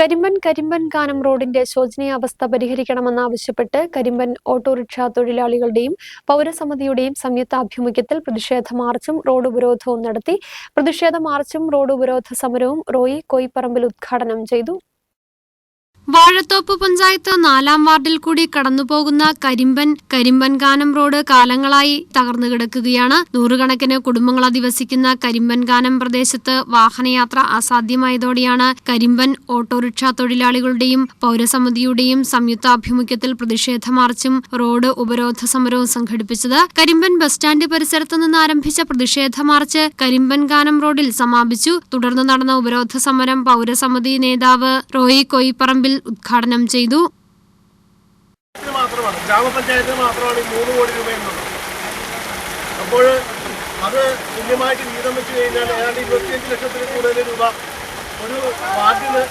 കരിമ്പൻ കരിമ്പൻ കാനം റോഡിന്റെ ശോചനീയാവസ്ഥ പരിഹരിക്കണമെന്നാവശ്യപ്പെട്ട് കരിമ്പൻ ഓട്ടോറിക്ഷ തൊഴിലാളികളുടെയും പൗരസമിതിയുടെയും സംയുക്താഭിമുഖ്യത്തിൽ പ്രതിഷേധ മാർച്ചും റോഡ് ഉപരോധവും നടത്തി. പ്രതിഷേധ മാർച്ചും റോഡ് ഉപരോധ സമരവും റോയി കോയിപ്പറമ്പിൽ ഉദ്ഘാടനം ചെയ്തു. വാഴത്തോപ്പ് പഞ്ചായത്ത് നാലാം വാർഡിൽ കൂടി കടന്നുപോകുന്ന കരിമ്പൻ കരിമ്പൻകാനം റോഡ് കാലങ്ങളായി തകർന്നു കിടക്കുകയാണ്. നൂറുകണക്കിന് കുടുംബങ്ങൾ അധിവസിക്കുന്ന കരിമ്പൻകാനം പ്രദേശത്ത് വാഹനയാത്ര അസാധ്യമായതോടെയാണ് കരിമ്പൻ ഓട്ടോറിക്ഷ തൊഴിലാളികളുടെയും പൗരസമിതിയുടെയും സംയുക്താഭിമുഖ്യത്തിൽ പ്രതിഷേധ മാർച്ചും റോഡ് ഉപരോധ സമരവും സംഘടിപ്പിച്ചത്. കരിമ്പൻ ബസ് സ്റ്റാൻഡ് പരിസരത്ത് നിന്ന് ആരംഭിച്ച പ്രതിഷേധ മാർച്ച് കരിമ്പൻകാനം റോഡിൽ സമാപിച്ചു. തുടർന്ന് നടന്ന ഉപരോധ സമരം പൗരസമിതി നേതാവ് റോയി കൊയ്പ്പറമ്പിൽ ഉദ്ഘാടനം ചെയ്തു. മാത്രമാണ്. ഗ്രാമപഞ്ചായത്തിന് മാത്രമാണ് ഈ മൂന്ന് കോടി രൂപ എന്നുള്ളത്. അപ്പോൾ അത് തുല്യമായിട്ട് വീതം വെച്ച് കഴിഞ്ഞാൽ ഏതാണ്ട് ഇരുപത്തിയഞ്ച് ലക്ഷത്തിൽ കൂടുതൽ രൂപ ഒരു വാർഡിന്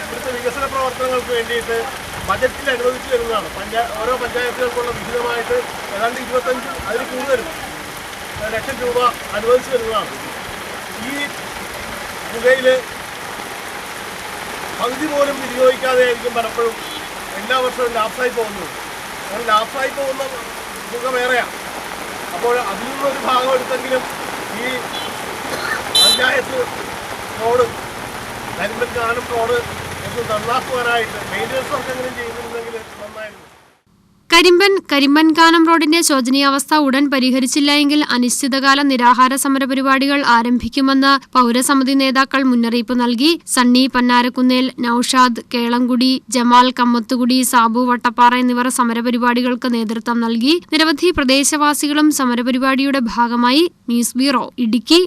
ഇവിടുത്തെ വികസന പ്രവർത്തനങ്ങൾക്ക് വേണ്ടിയിട്ട് ബജറ്റിൽ അനുവദിച്ചു വരുന്നതാണ് പഞ്ചായ ഓരോ പഞ്ചായത്തുകൾക്കുള്ള വിഹിതമായിട്ട് ഏതാണ്ട് ഇരുപത്തഞ്ച് അതിൽ കൂടുതലും ലക്ഷം രൂപ അനുവദിച്ചു വരുന്നതാണ് ഈ തുകയിൽ പകുതി പോലും വിനിയോഗിക്കാതെ ആയിരിക്കും പലപ്പോഴും. എല്ലാ വർഷവും ലാപ്സായി പോകുന്നത് അങ്ങനെ ലാപ്സായി പോകുന്ന തുക വേറെയാണ് അപ്പോൾ അതിൽ നിന്നൊരു ഭാഗം എടുത്തെങ്കിലും ഈ പഞ്ചായത്ത് റോഡ് കരിമ്പൽക്കാനം റോഡ് എന്ന് നന്നാക്കുവാനായിട്ട് മെയിന്റനൻസ് വർക്ക് എങ്ങനെയും ചെയ്തിരുന്നെങ്കിൽ നന്നായിരുന്നു. കരിമ്പൻ കരിമ്പൻകാനം റോഡിന്റെ ശോചനീയാവസ്ഥ ഉടൻ പരിഹരിച്ചില്ല എങ്കിൽ അനിശ്ചിതകാല നിരാഹാര സമര പരിപാടികൾ ആരംഭിക്കുമെന്ന് പൗരസമിതി നേതാക്കൾ മുന്നറിയിപ്പ് നൽകി. സണ്ണി പന്നാരക്കുന്നേൽ നൌഷാദ് കേളംകുടി ജമാൽ കമ്മത്തുകുടി സാബു വട്ടപ്പാറ എന്നിവർ സമരപരിപാടികൾക്ക് നേതൃത്വം നൽകി. നിരവധി പ്രദേശവാസികളും സമരപരിപാടിയുടെ ഭാഗമായി. News bureau Idukki.